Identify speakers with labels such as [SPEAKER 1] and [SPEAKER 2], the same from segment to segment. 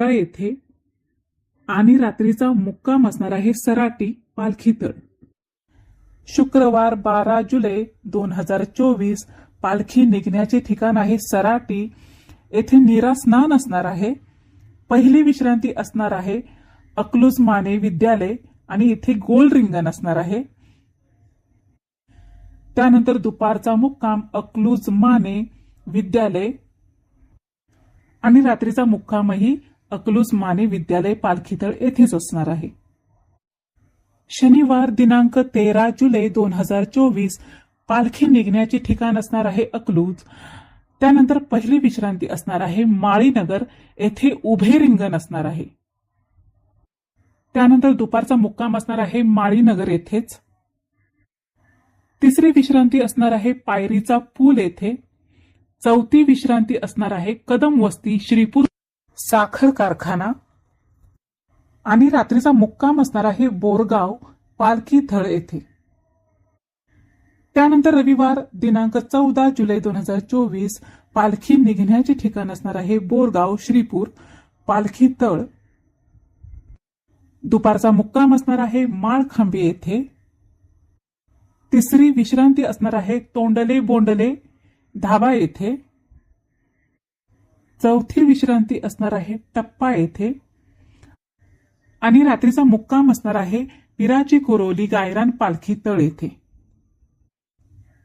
[SPEAKER 1] येथे आणि रात्रीचा मुक्काम असणार आहे सराटी पालखीतळ शुक्रवार बारा जुलै दोन हजार चोवीस पालखी निघण्याचे ठिकाण आहे सराटी. येथे निरा स्नान असणार आहे. पहिली विश्रांती असणार आहे. अकलूज माने विद्यालय आणि इथे गोल रिंगण असणार आहे. त्यानंतर दुपारचा मुक्काम अकलूज माने विद्यालय. आणि रात्रीचा मुक्कामही अकलूज माने विद्यालय पालखीतळ येथेच असणार आहे. शनिवार दिनांक तेरा जुलै दोन हजार चोवीस पालखी निघण्याचे ठिकाण असणार आहे अकलूज. त्यानंतर पहिली विश्रांती असणार आहे माळीनगर येथे उभे रिंगण असणार आहे. त्यानंतर दुपारचा मुक्काम असणार आहे माळीनगर येथेच. तिसरी विश्रांती असणार आहे पायरीचा पूल येथे. चौथी विश्रांती असणार आहे कदम वस्ती श्रीपूर साखर कारखाना. आणि रात्रीचा मुक्काम असणार आहे बोरगाव पालखी थळ येथे. त्यानंतर रविवार दिनांक चौदा जुलै दोन हजार चोवीस पालखी निघण्याचे ठिकाण असणार आहे बोरगाव श्रीपूर पालखी तळ. दुपारचा मुक्काम असणार आहे माळखांबी येथे. तिसरी विश्रांती असणार आहे तोंडले बोंडले धाबा येथे. चौथी विश्रांती असणार आहे टप्पा येथे. आणि रात्रीचा मुक्काम असणार आहे पिराची कुरोली गायरान पालखी तळ येथे.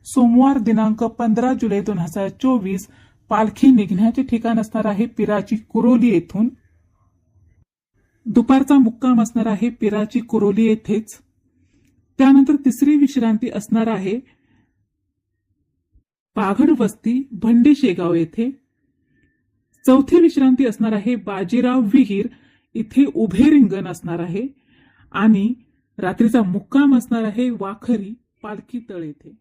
[SPEAKER 1] सोमवार दिनांक पंधरा जुलै दोन हजार चोवीस पालखी निघण्याचे ठिकाण असणार आहे पिराची कुरोली येथून. दुपारचा मुक्काम असणार आहे पिराची कुरोली येथेच. त्यानंतर तिसरी विश्रांती असणार आहे पाघड वस्ती भंडी शेगाव येथे. चौथी विश्रांती असणार आहे बाजीराव विहीर. इथे उभे रिंगण असणार आहे. आणि रात्रीचा मुक्काम असणार आहे वाखरी पालखी तळ येथे.